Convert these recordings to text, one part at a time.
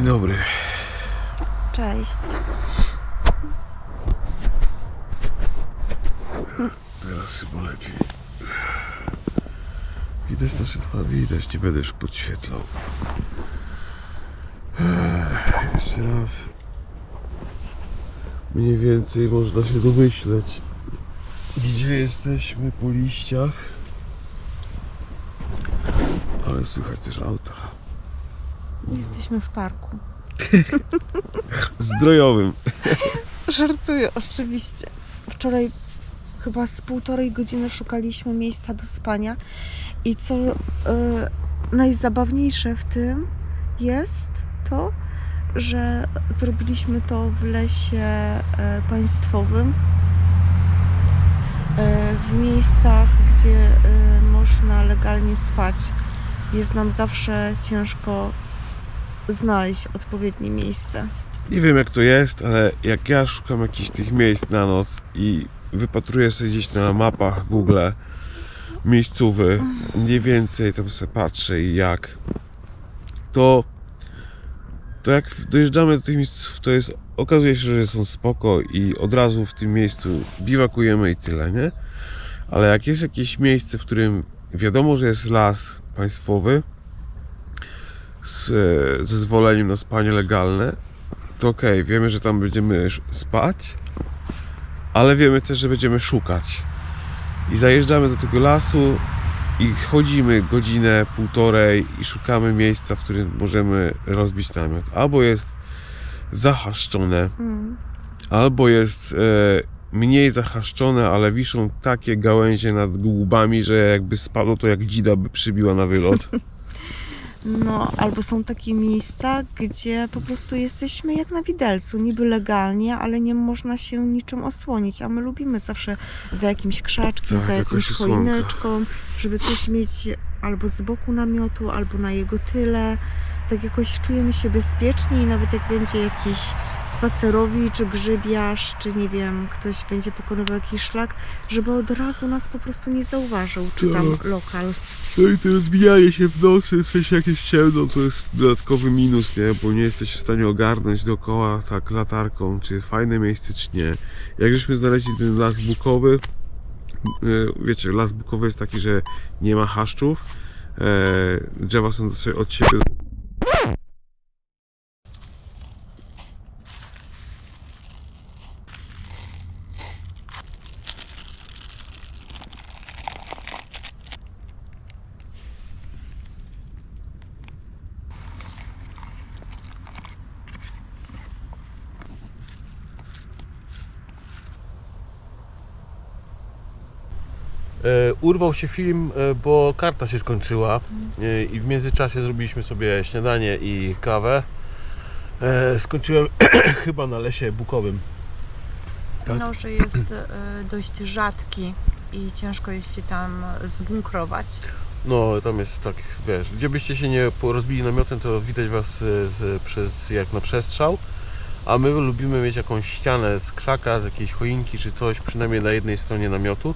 Dzień dobry. Cześć. Teraz chyba lepiej. Widać nasze twarze, widać, nie będę już podświetlał. Ech, Jeszcze raz. Mniej więcej można się domyśleć, gdzie jesteśmy po liściach. Ale słychać też auta. W parku. Zdrojowym. Żartuję, oczywiście. Wczoraj chyba z półtorej godziny szukaliśmy miejsca do spania i co e, najzabawniejsze w tym jest to, że zrobiliśmy to w lesie e, państwowym e, w miejscach, gdzie e, można legalnie spać. Jest nam zawsze ciężko znaleźć odpowiednie miejsce. Nie wiem jak to jest, ale jak ja szukam jakichś tych miejsc na noc i wypatruję sobie gdzieś na mapach Google miejscówy, mniej więcej tam sobie patrzę i jak, to to jak dojeżdżamy do tych miejsców, to jest, okazuje się, że są spoko i od razu w tym miejscu biwakujemy i tyle, nie? Ale jak jest jakieś miejsce, w którym wiadomo, że jest las państwowy z e, zezwoleniem na spanie legalne, to okej, wiemy, że tam będziemy spać, ale wiemy też, że będziemy szukać. I zajeżdżamy do tego lasu i chodzimy godzinę, półtorej i szukamy miejsca, w którym możemy rozbić namiot. Albo jest zahaszczone, Mm. albo jest e, mniej zahaszczone, ale wiszą takie gałęzie nad głubami, że jakby spadło, to jak dzida by przybiła na wylot. No, albo są takie miejsca, gdzie po prostu jesteśmy jak na widelcu, niby legalnie, ale nie można się niczym osłonić, a my lubimy zawsze za jakimś krzaczkiem, Tak, za jakąś choineczką, żeby coś mieć albo z boku namiotu, albo na jego tyle. Tak jakoś czujemy się bezpiecznie i nawet jak będzie jakiś spacerowicz, czy grzybiarz, czy nie wiem, ktoś będzie pokonywał jakiś szlak, żeby od razu nas po prostu nie zauważył, czy tam Tak. lokal. No i to rozbijanie się w nocy, w sensie jak jest ciemno, to jest dodatkowy minus, nie? Bo nie jesteś w stanie ogarnąć dookoła tak latarką, czy fajne miejsce, czy nie. Jak żeśmy znaleźli ten las bukowy, yy, wiecie, las bukowy jest taki, że nie ma haszczów, e, drzewa są od siebie urwał się film, e, bo karta się skończyła e, i w międzyczasie zrobiliśmy sobie śniadanie i kawę. E, skończyłem chyba na lesie bukowym. Tak. No, że jest e, dość rzadki i ciężko jest się tam zbunkrować. No, tam jest tak, wiesz, gdzie byście się nie rozbili namiotem, to widać Was e, z, przez, jak na przestrzał. A my lubimy mieć jakąś ścianę z krzaka, z jakiejś choinki czy coś, przynajmniej na jednej stronie namiotu.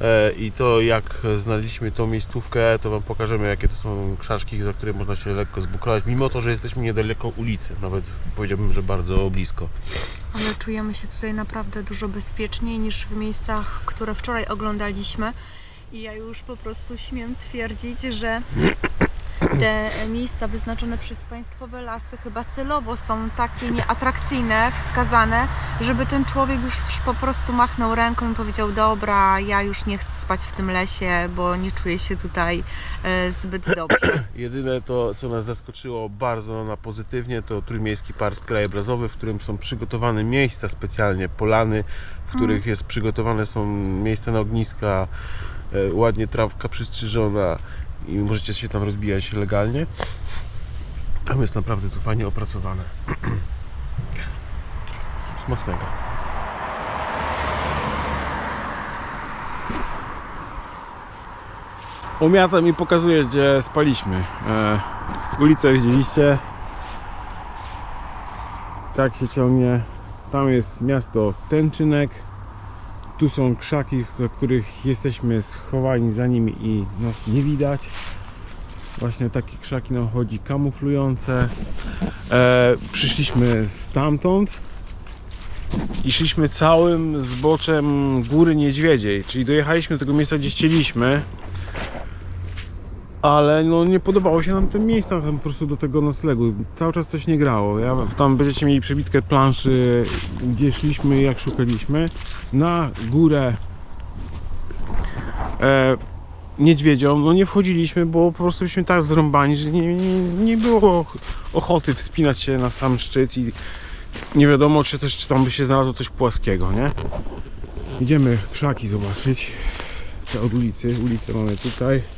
E, I to jak znaleźliśmy tą miejscówkę, to Wam pokażemy jakie to są krzaczki, za które można się lekko zbukrować, mimo to, że jesteśmy niedaleko ulicy, nawet powiedziałbym, że bardzo blisko. Ale czujemy się tutaj naprawdę dużo bezpieczniej niż w miejscach, które wczoraj oglądaliśmy. I ja już po prostu śmiem twierdzić, że te miejsca wyznaczone przez państwowe lasy chyba celowo są takie nieatrakcyjne, wskazane, żeby ten człowiek już po prostu machnął ręką i powiedział: Dobra, ja już nie chcę spać w tym lesie, bo nie czuję się tutaj e, zbyt dobrze. Jedyne to, co nas zaskoczyło bardzo na pozytywnie, to Trójmiejski Park Krajobrazowy, w którym są przygotowane miejsca specjalnie, polany, w których jest przygotowane są miejsca na ogniska, e, ładnie trawka przystrzyżona i możecie się tam rozbijać legalnie. Tam jest naprawdę to fajnie opracowane. Smacznego. Umiata mi pokazuje, gdzie spaliśmy. E, ulicę widzieliście. Tak się ciągnie. Tam jest miasto Tęczynek. Tu są krzaki, do których jesteśmy schowani za nimi i nas nie widać. Właśnie takie krzaki nam chodzi kamuflujące. E, przyszliśmy stamtąd i szliśmy całym zboczem Góry Niedźwiedziej, czyli dojechaliśmy do tego miejsca, gdzie chcieliśmy. Ale no nie podobało się nam to miejsce tam po prostu do tego noclegu. Cały czas coś nie grało. Ja, tam będziecie mieli przebitkę planszy, gdzie szliśmy, jak szukaliśmy. Na górę e, niedźwiedzią, no nie wchodziliśmy, bo po prostu byliśmy tak zrąbani, że nie, nie, nie było ochoty wspinać się na sam szczyt i nie wiadomo, czy też czy tam by się znalazło coś płaskiego, nie? Idziemy krzaki zobaczyć. Te od ulicy. Ulicę mamy tutaj.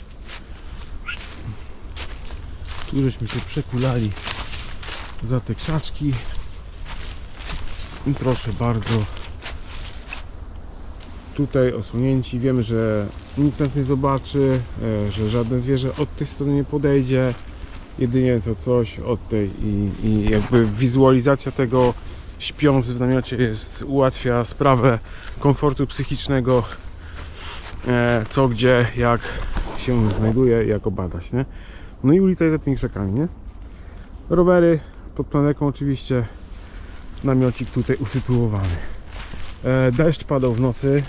Tu się przekulali za te krzaczki. I proszę bardzo. Tutaj osunięci. Wiemy, że nikt nas nie zobaczy, e, że żadne zwierzę od tej strony nie podejdzie. Jedynie to coś od tej i, i jakby wizualizacja tego śpiąc w namiocie jest, ułatwia sprawę komfortu psychicznego e, co, gdzie, jak się znajduje, jak obadać, nie? No i ulica jest za tymi krzakami, nie? Rowery pod planeką oczywiście, namiocik tutaj usytuowany. E, deszcz padał w nocy,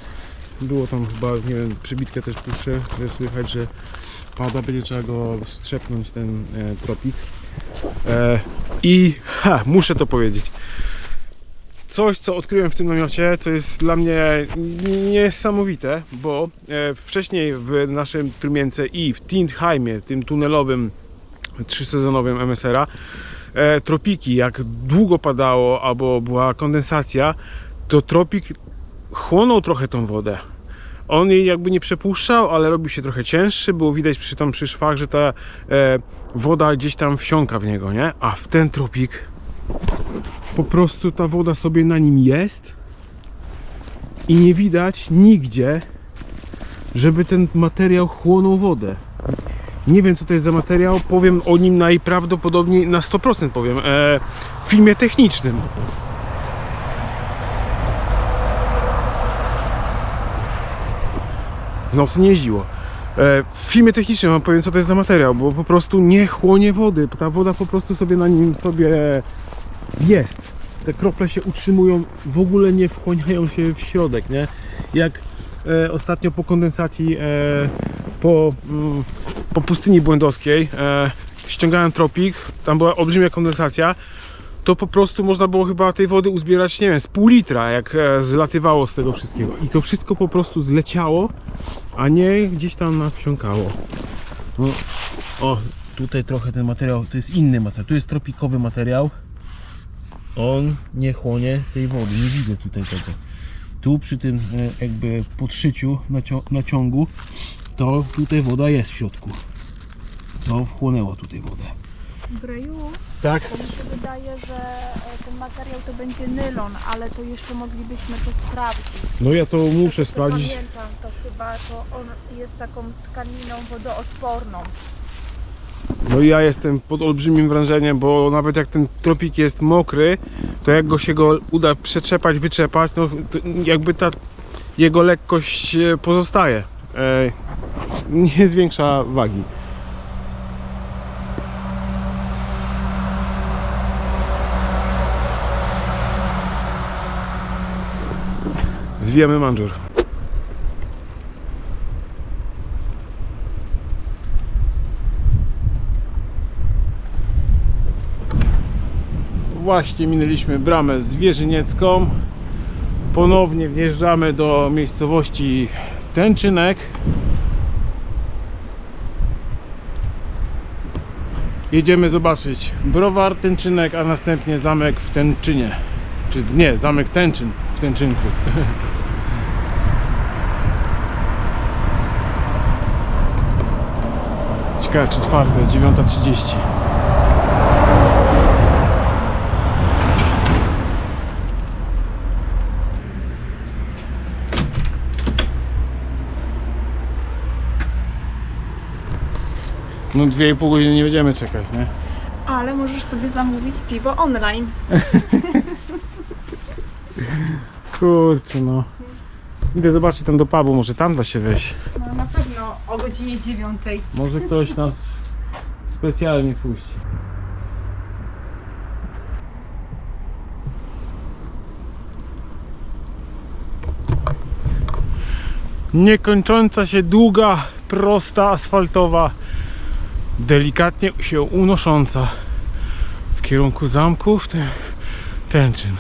było tam chyba, nie wiem, przybitkę też puszczę, że słychać, że pada, będzie trzeba go strzepnąć ten e, tropik. E, I ha, muszę to powiedzieć. Coś, co odkryłem w tym namiocie, co jest dla mnie niesamowite, bo e, wcześniej w naszym Trumience i w Tindheimie, tym tunelowym trzysezonowym MSR-a, e, tropiki, jak długo padało albo była kondensacja, to tropik chłonął trochę tą wodę. On jej jakby nie przepuszczał, ale robił się trochę cięższy. Było widać przy tam przy szwach, że ta e, woda gdzieś tam wsiąka w niego, nie? A w ten tropik po prostu ta woda sobie na nim jest i nie widać nigdzie, żeby ten materiał chłonął wodę. Nie wiem co to jest za materiał, powiem o nim najprawdopodobniej na 100% powiem e, w filmie technicznym. W nocy nie jeździło. E, w filmie technicznym powiem co to jest za materiał, bo po prostu nie chłonie wody. Ta woda po prostu sobie na nim sobie jest. Te krople się utrzymują, w ogóle nie wchłaniają się w środek, nie? Jak e, ostatnio po kondensacji e, po, mm, po pustyni błędowskiej e, ściągałem tropik, tam była olbrzymia kondensacja, to po prostu można było chyba tej wody uzbierać, nie wiem, z pół litra, jak e, zlatywało z tego wszystkiego. I to wszystko po prostu zleciało, a nie gdzieś tam nawsiąkało. No, o, tutaj trochę ten materiał, to jest inny materiał, tu jest tropikowy materiał. On nie chłonie tej wody, nie widzę tutaj tego. Tu przy tym e, jakby podszyciu, naciągu, to tutaj woda jest w środku. To wchłonęło tutaj wodę. Breju, Tak? to mi się wydaje, że e, ten materiał to będzie nylon, ale to jeszcze moglibyśmy to sprawdzić. No ja to muszę Co sprawdzić. Pamiętam, to chyba to on jest taką tkaniną wodoodporną. No i ja jestem pod olbrzymim wrażeniem, bo nawet jak ten tropik jest mokry, to jak go się go uda przetrzepać, wyczepać, no jakby ta jego lekkość e, pozostaje. E, nie zwiększa wagi. Zwijamy manżur. Właśnie minęliśmy bramę zwierzyniecką. Ponownie wjeżdżamy do miejscowości Tęczynek. Jedziemy zobaczyć browar Tęczynek, a następnie zamek w Tęczynie. Czy nie, zamek Tęczyn w Tęczynku. Ciekawe czy czwarte, 9.30. No dwie i pół godziny nie będziemy czekać, nie? Ale możesz sobie zamówić piwo online. Kurczę no. Idę zobaczyć tam do pubu, może tam da się wejść. No na pewno o godzinie dziewiątej. Może ktoś nas specjalnie puści. Niekończąca się długa, prosta, asfaltowa, delikatnie się unosząca w kierunku zamku w ten tęczyn.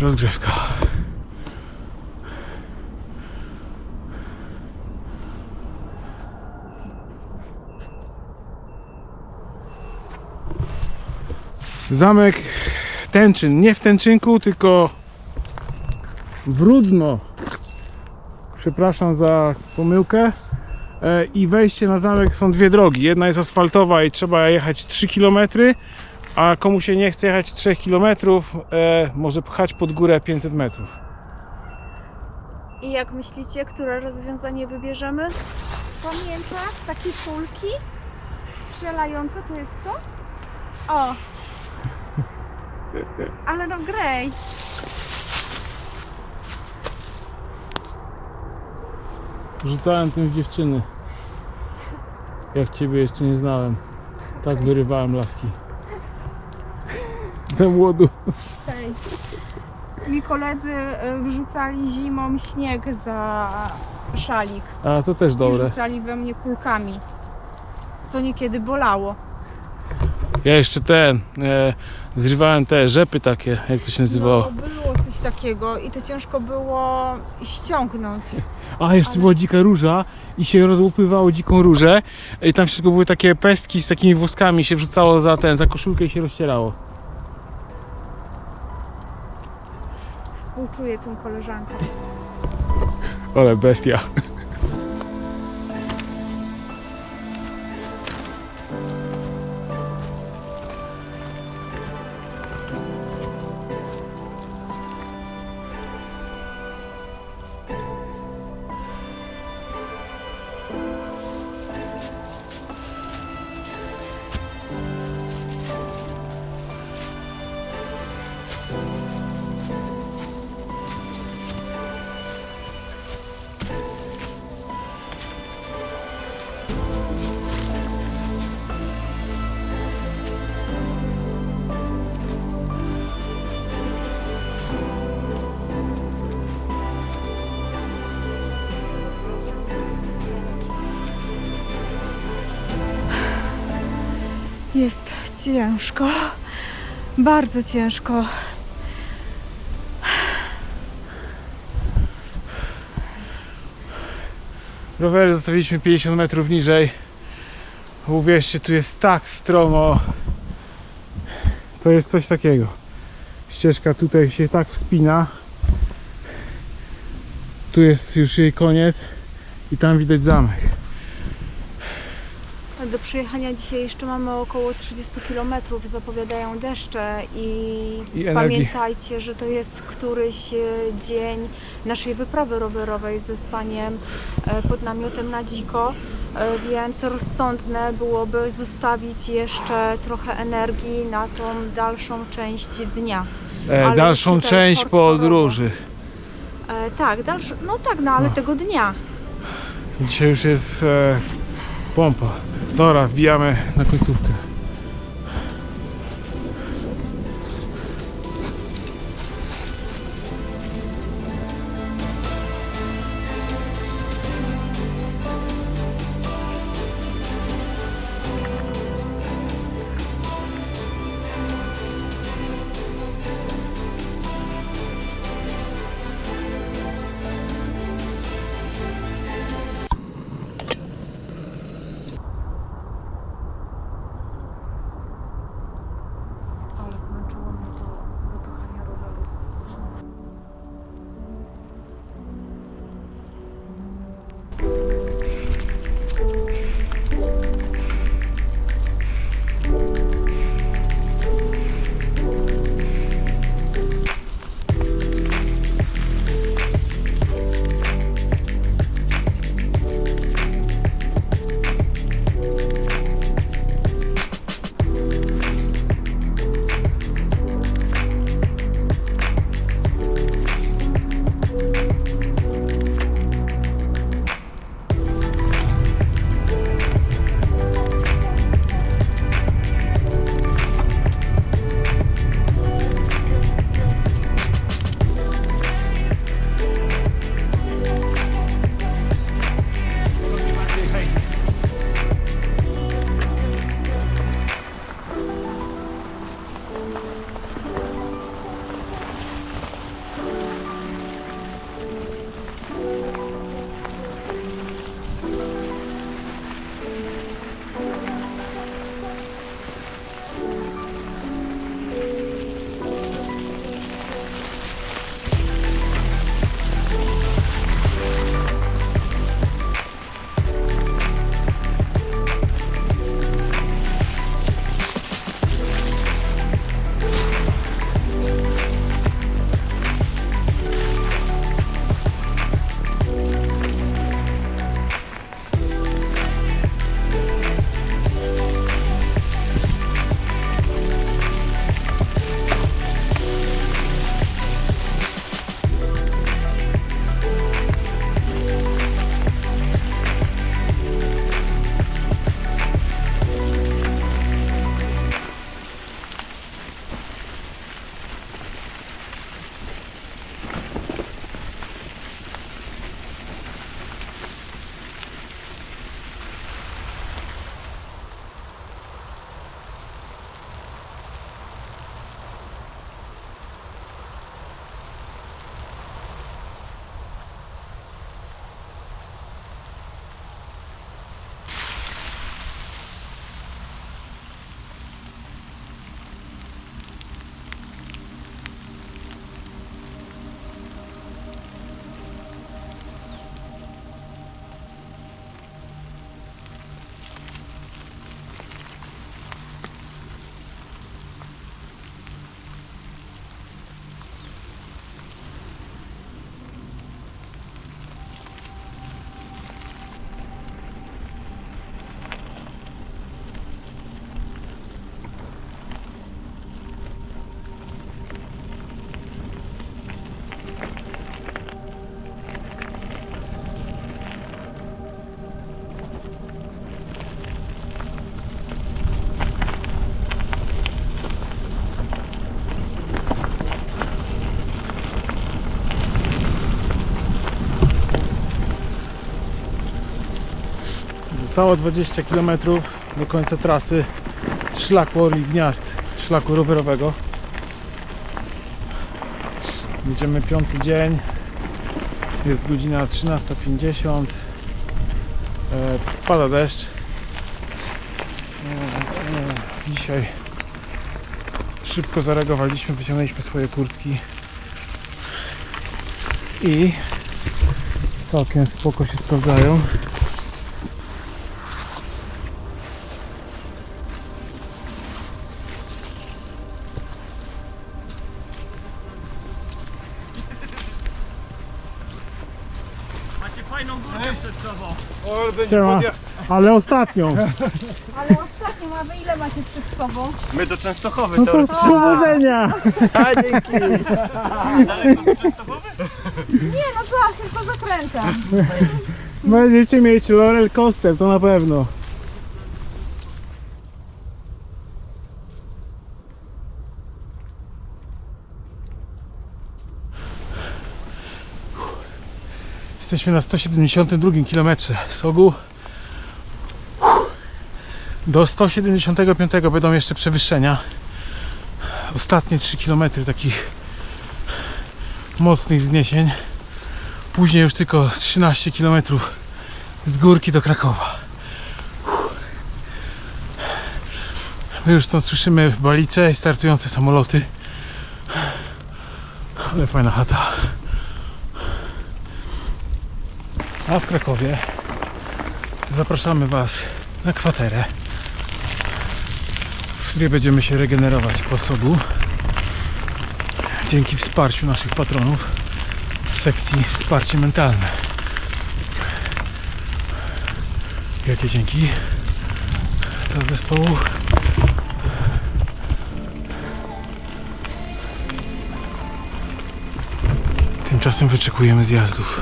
Rozgrzewka. Zamek Tęczyn. Nie w Tęczynku, tylko w Rudno. Przepraszam za pomyłkę. E, I wejście na zamek są dwie drogi. Jedna jest asfaltowa i trzeba jechać 3 km, a komu się nie chce jechać 3 km, e, może pchać pod górę 500 metrów. I jak myślicie, które rozwiązanie wybierzemy? Pamiętasz takie kulki strzelające? To jest to? O! Ale no grej. Rzucałem tym w dziewczyny. Jak ciebie jeszcze nie znałem. Tak wyrywałem laski. Za młodu. Hej. Mi koledzy y, wrzucali zimą śnieg za szalik. A to też I dobre. rzucali we mnie kulkami. Co niekiedy bolało. Ja jeszcze ten. E, zrywałem te rzepy takie, jak to się nazywało. No, było coś takiego i to ciężko było ściągnąć. A jeszcze była dzika róża i się rozłupywało dziką różę. I tam w środku były takie pestki z takimi włoskami, się wrzucało za ten, za koszulkę i się rozcierało. Współczuję tym koleżankom. Ale bestia. Ciężko. Bardzo ciężko. Rowery zostawiliśmy 50 metrów niżej. Uwierzcie, tu jest tak stromo. To jest coś takiego. Ścieżka tutaj się tak wspina. Tu jest już jej koniec i tam widać zamek. Do przyjechania dzisiaj jeszcze mamy około 30 km, zapowiadają deszcze i, I pamiętajcie, że to jest któryś e, dzień naszej wyprawy rowerowej ze spaniem e, pod namiotem na dziko, e, więc rozsądne byłoby zostawić jeszcze trochę energii na tą dalszą część dnia. E, dalszą część podróży. E, tak, dalszy, no tak, no ale No. tego dnia. Dzisiaj już jest e, pompa. Dobra, wbijamy na końcówkę. Zostało 20 km do końca trasy szlaku Orli Gniazd, szlaku rowerowego. Będziemy piąty dzień. Jest godzina 13.50. E, Pada deszcz. E, e, Dzisiaj szybko zareagowaliśmy, wyciągnęliśmy swoje kurtki i całkiem spoko się sprawdzają. Siema. Ale ostatnią. Ale ostatnio mamy ile macie przed sobą? My do Częstochowy No to powodzenia! A, dzięki. Nie, no tak, tylko zakrętem. Będziecie mieć roller coaster, to na pewno. Jesteśmy na 172 km Sogu. Do 175 będą jeszcze przewyższenia. Ostatnie 3 km takich mocnych wzniesień. Później już tylko 13 km z górki do Krakowa. My już stąd słyszymy balice i startujące samoloty. Ale fajna chata. A w Krakowie zapraszamy Was na kwaterę, w której będziemy się regenerować po sogu. Dzięki wsparciu naszych patronów z sekcji Wsparcie Mentalne. Wielkie dzięki dla zespołu. Tymczasem wyczekujemy zjazdów.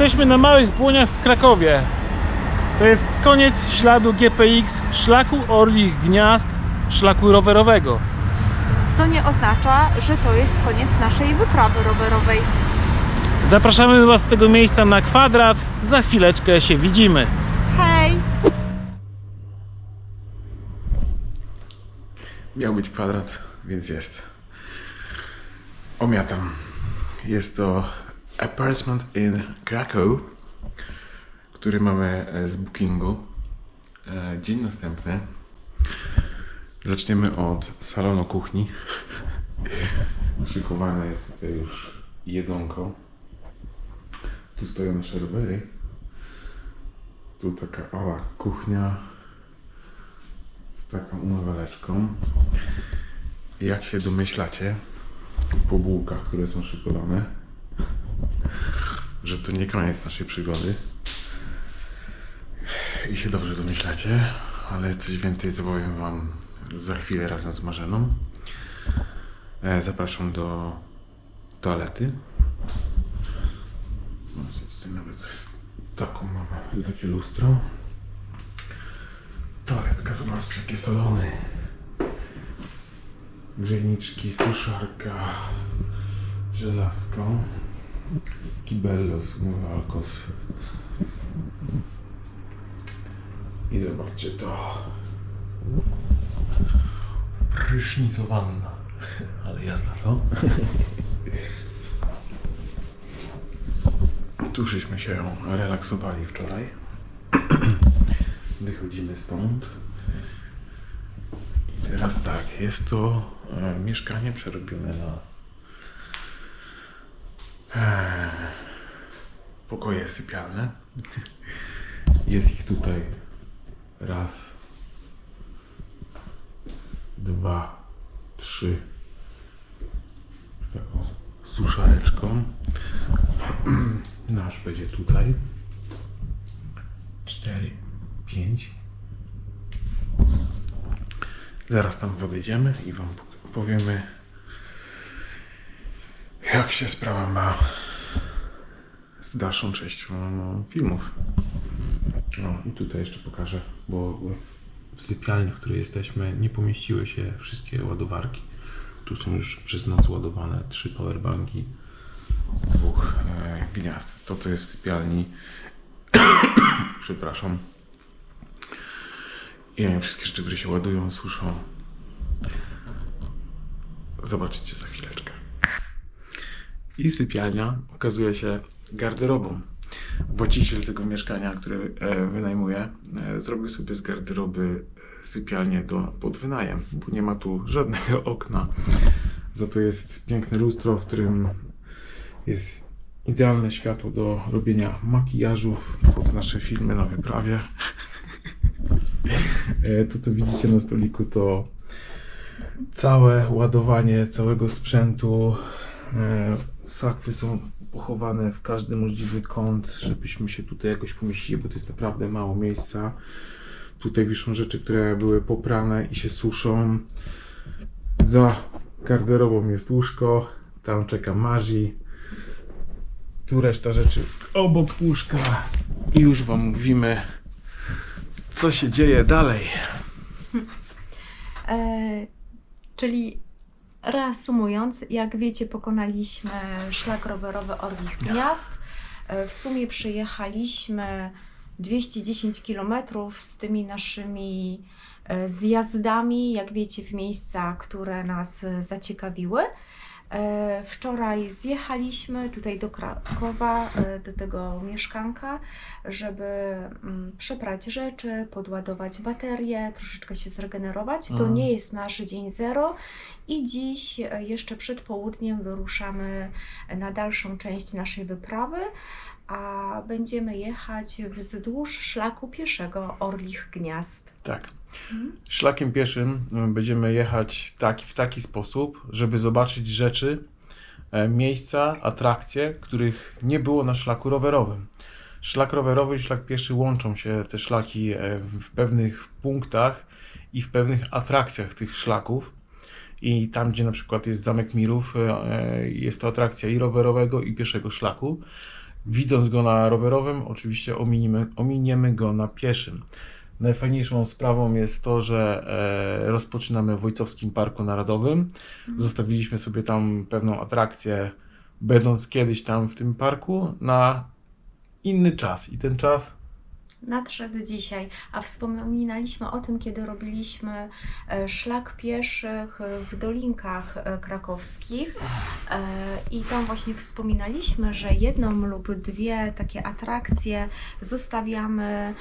Jesteśmy na Małych Błoniach w Krakowie. To jest koniec śladu GPX, szlaku Orlich Gniazd, szlaku rowerowego. Co nie oznacza, że to jest koniec naszej wyprawy rowerowej. Zapraszamy Was z tego miejsca na kwadrat. Za chwileczkę się widzimy. Hej! Miał być kwadrat, więc jest. Omiatam. Jest to apartment in Krakow, który mamy e, z bookingu. E, Dzień następny. Zaczniemy od salonu kuchni. Szykowane jest tutaj już jedzonko. Tu stoją nasze rowery. Tu taka oła kuchnia z taką umywaleczką. Jak się domyślacie, po bułkach, które są szykowane, że to nie koniec naszej przygody. I się dobrze domyślacie, ale coś więcej zapowiem Wam za chwilę razem z Marzeną. E, Zapraszam do toalety. Tutaj nawet taką mamy, takie lustro. Toaletka, zobaczcie, jakie salony. grzejniczki, suszarka, żelazko, kibellos, alkos. I zobaczcie to. Prysznicowanna. Ale jazda, co? Tużeśmy się relaksowali wczoraj. Wychodzimy stąd. I teraz tak, jest to e, mieszkanie przerobione na pokoje sypialne. Jest ich tutaj raz, dwa, trzy. Z taką suszareczką. Nasz będzie tutaj. 4, 5. Zaraz tam podejdziemy i Wam powiemy, jak się sprawa ma z dalszą częścią filmów. No i tutaj jeszcze pokażę, bo w- sypialni, w której jesteśmy, nie pomieściły się wszystkie ładowarki. Tu są już przez noc ładowane trzy powerbanki z dwóch e, gniazd. To, co jest w sypialni, przepraszam, i wszystkie rzeczy, które się ładują, suszą, zobaczycie za chwileczkę. I sypialnia okazuje się garderobą. Właściciel tego mieszkania, które wynajmuje, e, zrobił sobie z garderoby e, sypialnię do, pod wynajem, bo nie ma tu żadnego okna. Za to jest piękne lustro, w którym jest idealne światło do robienia makijażów pod nasze filmy na wyprawie. E, To, co widzicie na stoliku, to całe ładowanie całego sprzętu. Sakwy są pochowane w każdy możliwy kąt, żebyśmy się tutaj jakoś pomieścili, bo to jest naprawdę mało miejsca. Tutaj wiszą rzeczy, które były poprane i się suszą. Za garderobą jest łóżko, tam czeka Mazi. Tu reszta rzeczy obok łóżka. I już Wam mówimy, co się dzieje dalej. E, czyli reasumując, jak wiecie, pokonaliśmy szlak rowerowy Orlich Gniazd. E, w sumie przejechaliśmy 210 km z tymi naszymi e, zjazdami, jak wiecie, w miejsca, które nas e, zaciekawiły. E, Wczoraj zjechaliśmy tutaj do Krakowa, e, do tego mieszkanka, żeby mm, przeprać rzeczy, podładować baterie, troszeczkę się zregenerować. To Mhm. nie jest nasz dzień zero i dziś e, jeszcze przed południem wyruszamy na dalszą część naszej wyprawy, a będziemy jechać wzdłuż szlaku pieszego Orlich Gniazd. Tak. Szlakiem pieszym y, będziemy jechać taki, w taki sposób, żeby zobaczyć rzeczy, e, miejsca, atrakcje, których nie było na szlaku rowerowym. Szlak rowerowy i szlak pieszy łączą się te szlaki e, w pewnych punktach i w pewnych atrakcjach tych szlaków. I tam, gdzie na przykład jest Zamek Mirów, e, jest to atrakcja i rowerowego, i pieszego szlaku. Widząc go na rowerowym, oczywiście ominiemy, ominiemy go na pieszym. Najfajniejszą sprawą jest to, że e, rozpoczynamy w Wojcowskim Parku Narodowym. Zostawiliśmy sobie tam pewną atrakcję, będąc kiedyś tam w tym parku, na inny czas. I ten czas Nadszedł dzisiaj, a wspominaliśmy o tym, kiedy robiliśmy e, szlak pieszych w dolinkach e, krakowskich. E, i tam właśnie wspominaliśmy, że jedną lub dwie takie atrakcje zostawiamy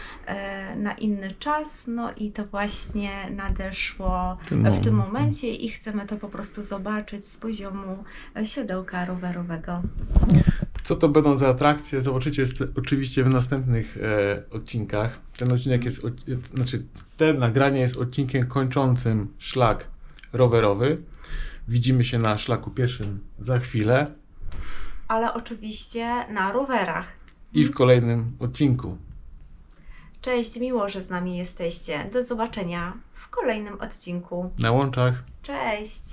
na inny czas, no i to właśnie nadeszło w tym momencie. i chcemy to po prostu zobaczyć z poziomu siodełka rowerowego. Co to będą za atrakcje? Zobaczycie jest oczywiście w następnych e, odcinkach. Ten odcinek jest, od, znaczy te nagranie jest odcinkiem kończącym szlak rowerowy. Widzimy się na szlaku pieszym za chwilę Ale oczywiście na rowerach. i w kolejnym odcinku. Cześć, miło, że z nami jesteście. Do zobaczenia w kolejnym odcinku. Na łączach. Cześć!